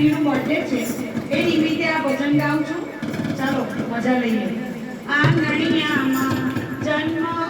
એનું બર્થડે છે. એ નિમિત્તે આ ભજન ગાઉં છું. ચાલો મજા લઈએ. આંગણિયામાં જન્મ